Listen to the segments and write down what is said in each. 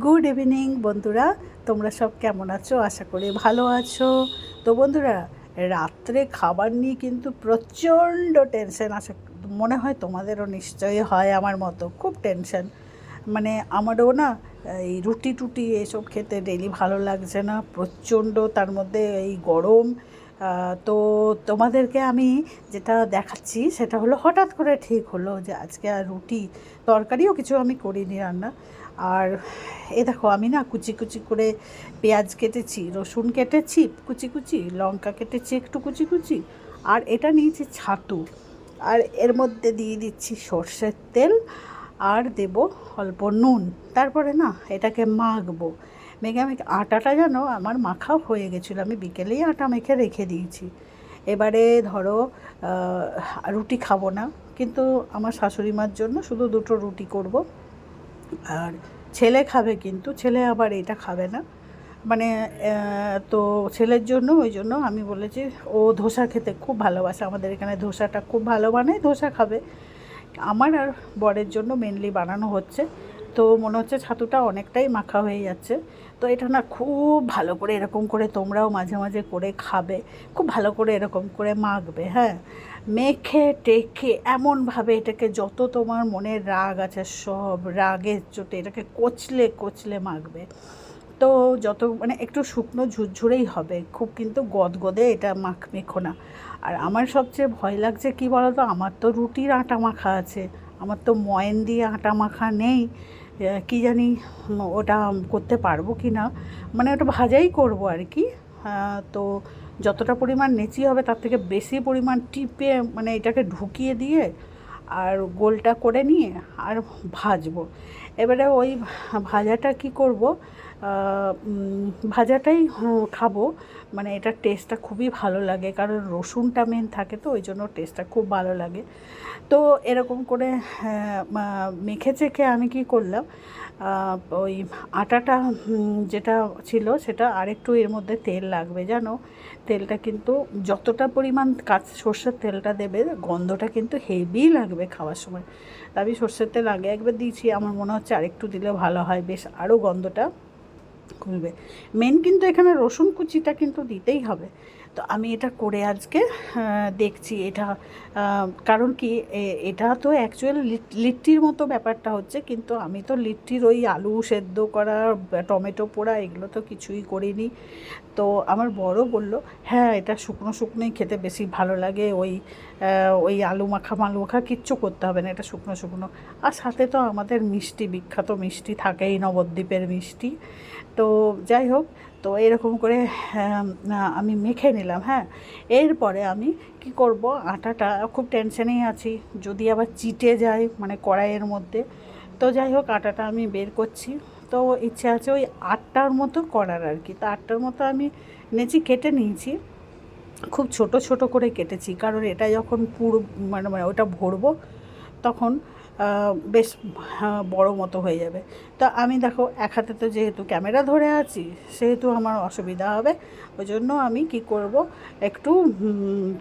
Good evening বন্ধুরা। তোমরা সব কেমন আছো? আশা করি ভালো আছো। তো বন্ধুরা, রাত্রে খাবার নিয়ে কিন্তু প্রচণ্ড টেনশন আসে মনে হয় তোমাদেরও নিশ্চয়ই হয় আমার মতো। খুব টেনশন মানে আমারও না, এই রুটি টুটি এসব খেতে ডেলি ভালো লাগছে না। প্রচণ্ড তার মধ্যে এই গরম। তো তোমাদেরকে আমি যেটা দেখাচ্ছি, সেটা হলো হঠাৎ করে ঠিক হলো যে আজকে আর রুটি তরকারিও কিছু আমি করিনি রান্না। আর এ দেখো, আমি না কুচি কুচি করে পেঁয়াজ কেটেছি, রসুন কেটেছি, কুচি কুচি, লঙ্কা কেটেছি, একটু কুচি কুচি, আর এটা নিয়েছি ছাতু। আর এর মধ্যে দিয়ে দিচ্ছি সর্ষের তেল, আর দেব অল্প নুন। তারপরে না এটাকে মাখবো। মেখে আমি আটাটা যেন আমার মাখাও হয়ে গেছিল। আমি বিকেলেই আটা মেখে রেখে দিয়েছি। এবারে ধরো রুটি খাব না। কিন্তু আমার শাশুড়ি মার জন্য শুধু দুটো রুটি করব। আর ছেলে খাবে কিন্তু, ছেলে আবার এটা খাবে না। মানে তো ছেলের জন্য, ওই জন্য আমি বলেছি, ও ধোসা খেতে খুব ভালোবাসে। আমাদের এখানে ধোসাটা খুব ভালো বানায়, ধোসা খাবে। আমার আর বরের জন্য মেনলি বানানো হচ্ছে। তো মনে হচ্ছে ছাতুটা অনেকটাই মাখা হয়ে যাচ্ছে। তো এটা না খুব ভালো করে এরকম করে তোমরাও মাঝে মাঝে করে খাবে। খুব ভালো করে এরকম করে মাখবে হ্যাঁ। মেখে টেখে এমনভাবে এটাকে যত তোমার মনের রাগ আছে সব রাগের চোটে এটাকে কচলে কচলে মাখবে। তো যত মানে একটু শুকনো ঝুরঝুরেই হবে, খুব কিন্তু গদগদে এটা মাখ মেখো না। আর আমার সবচেয়ে ভয় লাগছে কি বলো তো আমার তো রুটির আটা মাখা আছে, আমার তো ময়ন দিয়ে আটা মাখা নেই কি জানি ওটা করতে পারব কি না? মানে ওটা ভাজাই করব আর কি। তো যতটা পরিমাণ নেচি হবে তার থেকে বেশি পরিমাণ টিপে মানে এটাকে ঢুকিয়ে দিয়ে আর গোলটা করে নিয়ে আর ভাজবো। এবারে ওই ভাজাটা কি করব? ভাজাটাই হুম, খাব। মানে এটার টেস্টটা খুবই ভালো লাগে কারণ রসুনটা মেন থাকে তো ওই জন্য টেস্টটা খুব ভালো লাগে। তো এরকম করে হ্যাঁ, মেখে চেখে আমি কি করলাম ওই আটাটা যেটা ছিল সেটা আরেকটু এর মধ্যে তেল লাগবে জানো? তেলটা কিন্তু যতটা পরিমাণ কাঁচ সর্ষের তেলটা দেবে গন্ধটা কিন্তু হেভি লাগবে খাওয়ার সময়। আমি সর্ষের তেল আগে একবার দিয়েছি আমার মনে হচ্ছে আরেকটু দিলে ভালো হয় বেশ আরও গন্ধটা। খুলবে। মেন কিন্তু এখানে রসুন কুচিটা কিন্তু দিতেই হবে। তো আমি এটা করে আজকে দেখছি এটা কারণ কি এটা তো অ্যাকচুয়াল লিট্টির মতো ব্যাপারটা হচ্ছে, কিন্তু আমি তো লিট্টির ওই আলু সেদ্ধ করা, টমেটো পোড়া, এগুলো তো কিছুই করিনি। তো আমার বড় বলল হ্যাঁ এটা শুকনো শুকনোই খেতে বেশি ভালো লাগে, ওই ওই আলু মাখা মালু মাখা কিচ্ছু করতে হবে না, এটা শুকনো শুকনো। আর সাথে তো আমাদের মিষ্টি, বিখ্যাত মিষ্টি থাকেই নবদ্বীপের মিষ্টি। তো যাই হোক তো এরকম করে আম, আমি মেখে নিলাম হ্যাঁ। এরপরে আমি কি করব? আটাটা খুব টেনশনেই আছি। যদি আবার চিটে যায় মানে কড়াইয়ের মধ্যে। তো যাই হোক আটাটা আমি বের করছি। তো ইচ্ছে আছে ওই আটটার মতো করার আর কি। তো আটটার মতো আমি নেচি কেটে নিয়েছি। খুব ছোট ছোট করে কেটেছি কারণ এটা যখন পুরো মানে মানে ওটা ভরবো তখন বেশ আহ, বড় মতো হয়ে যাবে। তো আমি দেখো এক হাতে তো যেহেতু ক্যামেরা ধরে আছি সেহেতু আমার অসুবিধা হবে। ওই জন্য আমি কি করব একটু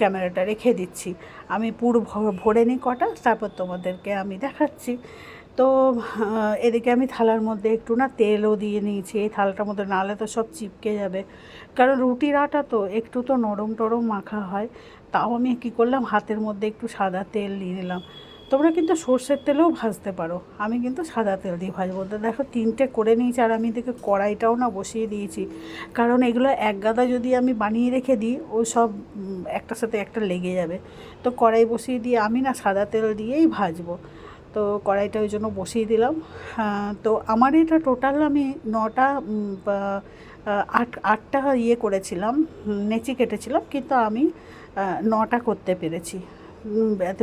ক্যামেরাটা রেখে দিচ্ছি। আমি পুরো ভরে নিই কটা তারপর তোমাদেরকে আমি দেখাচ্ছি। তো এদিকে আমি থালার মধ্যে একটু না তেলও দিয়ে নিয়েছি। এই থালাটার মধ্যে নাহলে তো সব চিপকে যাবে। কারণ রুটির আটা তো একটু তো নরম টরম মাখা হয়। তাও আমি কী করলাম হাতের মধ্যে একটু সাদা তেল নিয়ে নিলাম। তোমরা কিন্তু সর্ষের তেলেও ভাজতে পারো। আমি কিন্তু সাদা তেল দিয়ে ভাজবো। তো দেখো, তিনটে করে নিয়েছি আর আমি এদিকে কড়াইটাও না বসিয়ে দিয়েছি। কারণ এগুলো এক গাদা যদি আমি বানিয়ে রেখে দিই ও সব একটার সাথে একটা লেগে যাবে। তো কড়াই বসিয়ে দিয়ে আমি না সাদা তেল দিয়েই ভাজবো। তো কড়াইটা ওই জন্য বসিয়ে দিলাম। তো আমার এটা টোটাল আমি নটা আট, আটটা ইয়ে করেছিলাম নেচি কেটেছিলাম। কিন্তু আমি নটা করতে পেরেছি।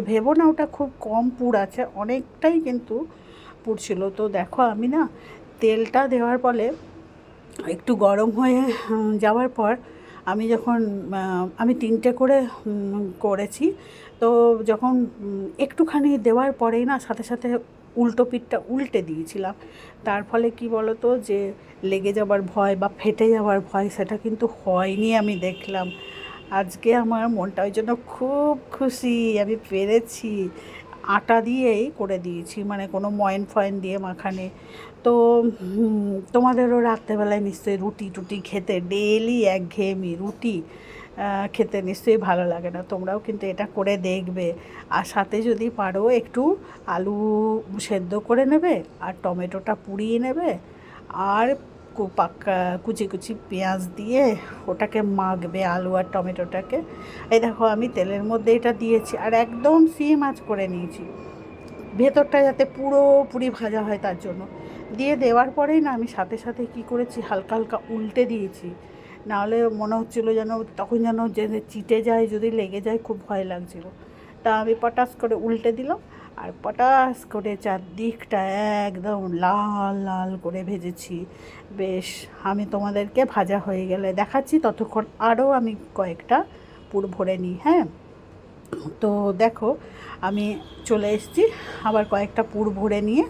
ভেবো না, ওটা খুব কম পুর আছে, অনেকটাই কিন্তু পুর ছিল। তো দেখো, আমি না তেলটা দেওয়ার ফলে একটু গরম হয়ে যাওয়ার পর আমি যখন আমি তিনটে করে করেছি, তো যখন একটুখানি দেওয়ার পরেই না সাথে সাথে উল্টো পিঠটা উল্টে দিয়েছিলাম। তার ফলে কি বলতো, যে লেগে যাওয়ার ভয় বা ফেটে যাওয়ার ভয়, সেটা কিন্তু হয়নি আমি দেখলাম। আজকে আমার মনটা ওই জন্য খুব খুশি, আমি পেরেছি। আটা দিয়েই করে দিয়েছি মানে কোনো ময়েন ফয়েন দিয়ে মাখানে। তো তোমাদেরও রাত্রেবেলায় নিশ্চয়ই রুটি টুটি খেতে ডেলি একঘেয়েমি রুটি খেতে নিশ্চয়ই ভালো লাগে না। তোমরাও কিন্তু এটা করে দেখবে। আর সাথে যদি পারো একটু আলু সেদ্ধ করে নেবে, আর টমেটোটা পুড়িয়ে নেবে, আর কু- পাক্কা কুচি কুচি পেঁয়াজ দিয়ে ওটাকে মাখবে আলু আর টমেটোটাকে। এই দেখো আমি তেলের মধ্যে এটা দিয়েছি আর একদম সিম আঁচ করে নিয়েছি। ভেতরটা যাতে পুরোপুরি ভাজা হয় তার জন্য। দিয়ে দেওয়ার পরেই না আমি সাথে সাথে কি করেছি, হালকা হালকা উল্টে দিয়েছি। নাহলে মনে হচ্ছিল যেন, তখন যেন যে চিটে যায়, যদি লেগে যায়, খুব ভয় লাগছিল। তা আমি পটাশ করে উল্টে দিলাম। আর পটাশ করে চারদিকটা একদম লাল লাল করে ভেজেছি। বেশ, আমি তোমাদেরকে ভাজা হয়ে গেলে দেখাচ্ছি, ততক্ষণ আরও আমি কয়েকটা পুর ভরে নিই হ্যাঁ? তো দেখো, আমি চলে এসেছি, আবার কয়েকটা পুর ভরে নিয়ে।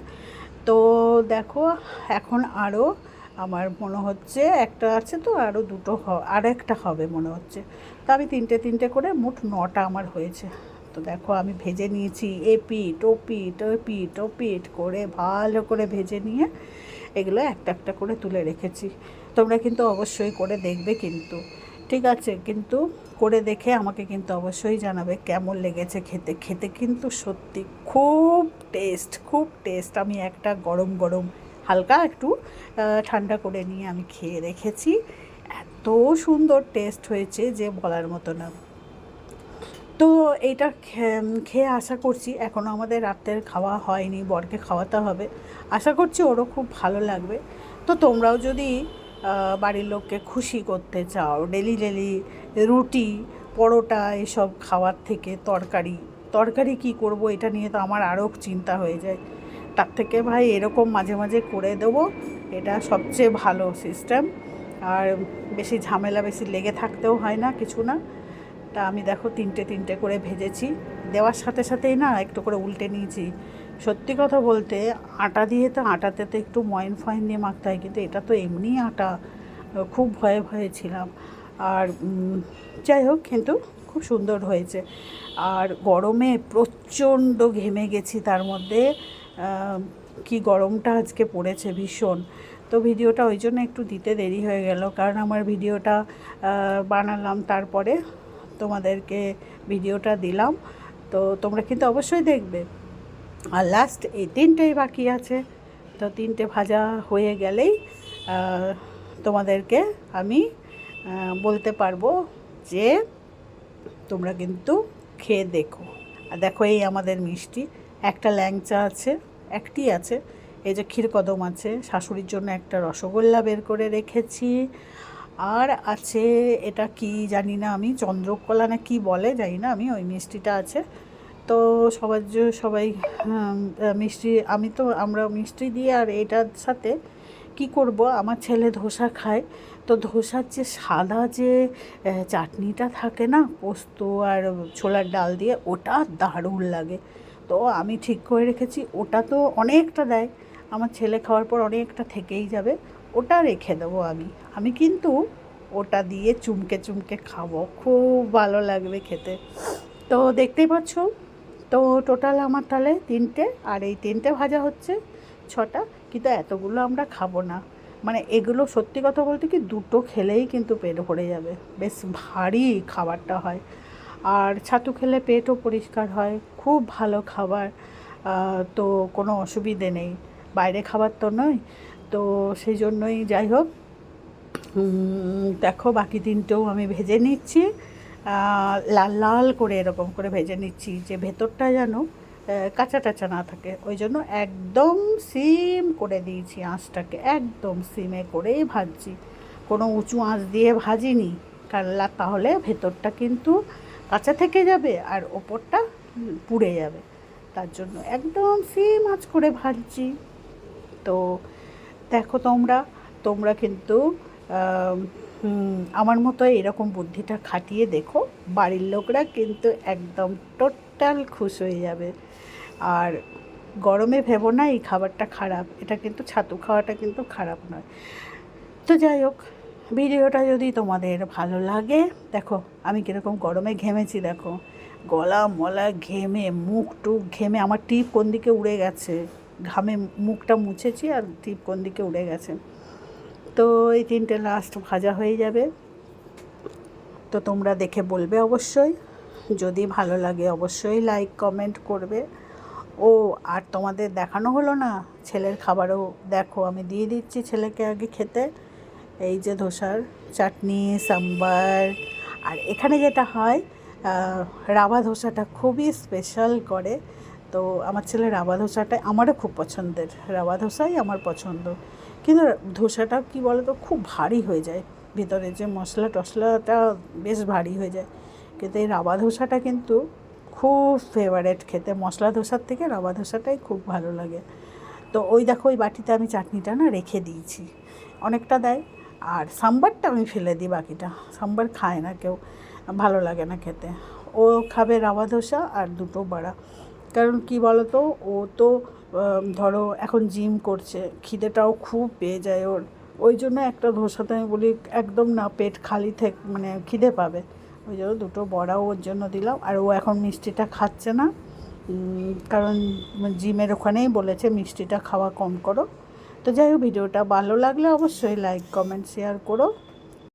তো দেখো, এখন আরও আমার মনে হচ্ছে একটা আছে তো, আরও দুটো হ- আর একটা হবে মনে হচ্ছে। তো আমি তিনটে তিনটে করে মোট নটা আমার হয়েছে। তো দেখো আমি ভেজে নিয়েছি এপিট, ওপিট ওপিট ওপিট করে ভালো করে ভেজে নিয়ে এগুলো একটা একটা করে তুলে রেখেছি। তোমরা কিন্তু অবশ্যই করে দেখবে কিন্তু। ঠিক আছে, কিন্তু করে দেখে আমাকে কিন্তু অবশ্যই জানাবে কেমন লেগেছে খেতে। খেতে কিন্তু সত্যি খুব টেস্ট খুব টেস্ট আমি একটা গরম গরম হালকা একটু ঠান্ডা করে নিয়ে আমি খেয়ে রেখেছি। এত সুন্দর টেস্ট হয়েছে যে বলার মতো না। তো এইটা খেয়ে আশা করছি এখনও আমাদের রাতের খাওয়া হয়নি, বরকে খাওয়াতে হবে। আশা করছি ওরও খুব ভালো লাগবে। তো তোমরাও যদি বাড়ির লোককে খুশি করতে চাও, ডেলি ডেলি রুটি, পরোটা এসব খাওয়ার থেকে তরকারি তরকারি কি করব এটা নিয়ে তো আমার আরও চিন্তা হয়ে যায়। তার থেকে ভাই এরকম মাঝে মাঝে করে দেবো, এটা সবচেয়ে ভালো সিস্টেম আর বেশি ঝামেলা বেশি লেগে থাকতেও হয় না, কিছু না। তা আমি দেখো তিনটে তিনটে করে ভেজেছি। দেওয়ার সাথে সাথেই না একটু করে উল্টে নিয়েছি। সত্যি কথা বলতে আটা দিয়ে তো আটাতে তো একটু ময়ন ফয়েন দিয়ে মাখতে হয়, কিন্তু এটা তো এমনি আটা। খুব ভয়ে ভয়ে ছিলাম। আর যাই হোক, কিন্তু খুব সুন্দর হয়েছে। আর গরমে প্রচণ্ড ঘেমে গেছি তার মধ্যে। কি গরমটা আজকে পড়েছে ভীষণ। তো ভিডিওটা ওই জন্য একটু দিতে দেরি হয়ে গেল, কারণ আমার ভিডিওটা বানালাম তারপরে। তোমাদেরকে ভিডিওটা দিলাম। তো তোমরা কিন্তু অবশ্যই দেখবে। আর লাস্ট এই তিনটেই বাকি আছে। তো তিনটে ভাজা হয়ে গেলেই তোমাদেরকে আমি বলতে পারব যে তোমরা কিন্তু খেয়ে দেখো। আর দেখো এই আমাদের মিষ্টি। একটা ল্যাংচা আছে, একটি আছে। এই যে ক্ষীরকদম আছে। শাশুড়ির জন্য একটা রসগোল্লা বের করে রেখেছি। আর আছে, এটা কি জানি না আমি, চন্দ্রকলা না কি বলে জানি না আমি, ওই মিষ্টিটা আছে। তো সবার জ- সবাই মিষ্টি, আমি তো, আমরা মিষ্টি দিয়ে আর এটার সাথে কি করব? আমার ছেলে ধোসা খায়। তো ধোসার যে সাদা যে চাটনিটা থাকে না, পোস্ত আর ছোলার ডাল দিয়ে, ওটা দারুণ লাগে। তো আমি ঠিক করে রেখেছি, ওটা তো অনেকটা দেয়। আমার ছেলে খাওয়ার পর অনেকটা থেকেই যাবে। ওটা রেখে দেবো আমি আমি কিন্তু ওটা দিয়ে চুমকে চুমকে খাব। খুব ভালো লাগবে খেতে। তো দেখতেই পাচ্ছ, তো টোটাল আমার তাহলে তিনটে, আর এই তিনটে ভাজা হচ্ছে ছটা। কিন্তু এতগুলো আমরা খাব না। মানে এগুলো সত্যি কথা বলতে কি দুটো খেলেই কিন্তু পেট ভরে যাবে। বেশ ভারী খাবারটা হয়। আর ছাতু খেলে পেটও পরিষ্কার হয়। খুব ভালো খাবার। তো কোনো অসুবিধে নেই। বাইরে খাবার তো নয়। তো সেই জন্যই যাই হোক দেখো বাকি দিনটাও আমি ভেজে নিচ্ছি। লাল লাল করে এরকম করে ভেজে নিচ্ছি যে ভেতরটা যেন কাঁচা টাচা না থাকে। ওই জন্য একদম সিম করে দিয়েছি আঁচটাকে, একদম সিমে করেই ভাজছি। কোনো উঁচু আঁচ দিয়ে ভাজিনি কারলা তাহলে ভেতরটা কিন্তু কাঁচা থেকে যাবে আর ওপরটা পুড়ে যাবে। তার জন্য একদম সিম আঁচ করে ভাজছি। তো দেখো তোমরা তোমরা কিন্তু আমার মতো এরকম বুদ্ধিটা খাটিয়ে দেখো, বাড়ির লোকরা কিন্তু একদম টোটাল খুশ হয়ে যাবে। আর গরমে ভেবো না, এই খাবারটা খারাপ। এটা কিন্তু ছাতু খাওয়াটা কিন্তু খারাপ নয়। তো যাই হোক, ভিডিওটা যদি তোমাদের ভালো লাগে, দেখো আমি কীরকম গরমে ঘেমেছি, দেখো। গলা মলা ঘেমে, মুখ টুক ঘেমে, আমার টিপ কোন দিকে উড়ে গেছে? ঘামে মুখটা মুছেছি আর টিপ কোন দিকে উড়ে গেছে। তো এই তিনটে লাস্ট ভাজা হয়ে যাবে। তো তোমরা দেখে বলবে অবশ্যই। যদি ভালো লাগে অবশ্যই লাইক কমেন্ট করবে। ও, আর তোমাদের দেখানো হলো না? ছেলের খাবারও দেখো, আমি দিয়ে দিচ্ছি ছেলেকে আগে খেতে। এই যে ধোসার চাটনি, সাম্বার। আর এখানে যেটা হয় রাভা ধোসাটা খুবই স্পেশাল করে। তো আমার ছেলে রাভা ধোসাটা আমারও খুব পছন্দের। রাভা ধোসাই আমার পছন্দ। কিন্তু ধোসাটা কি বলো তো খুব ভারী হয়ে যায়। ভিতরে যে মশলা টশলাটা বেশ ভারী হয়ে যায়। কিন্তু এই রাভা ধোসাটা কিন্তু খুব ফেভারেট খেতে। মশলা ধোসার থেকে রাভা ধোসাটাই খুব ভালো লাগে। তো ওই দেখো, ওই বাটিতে আমি চাটনিটা না রেখে দিয়েছি। অনেকটা দেয়। আর সাম্বারটা আমি ফেলে দিই বাকিটা। সাম্বার খায় না কেউ। ভালো লাগে না খেতে। ও খাবে রাভা ধোসা আর দুটো বড়া। কারণ কি বলো তো ও তো ধরো এখন জিম করছে, খিদেটাও খুব পেয়ে যায় ওর। ওই জন্য একটা ধোসাতে আমি বলি, একদম না, পেট খালি থেকে মানে খিদে পাবে। ওই জন্য দুটো বড়াও ওর জন্য দিলাম। আর ও এখন মিষ্টিটা খাচ্ছে না। কারণ জিমের ওখানেই বলেছে, মিষ্টিটা খাওয়া কম করো। তো যাই হোক, ভিডিওটা ভালো লাগলে অবশ্যই লাইক কমেন্ট শেয়ার করো।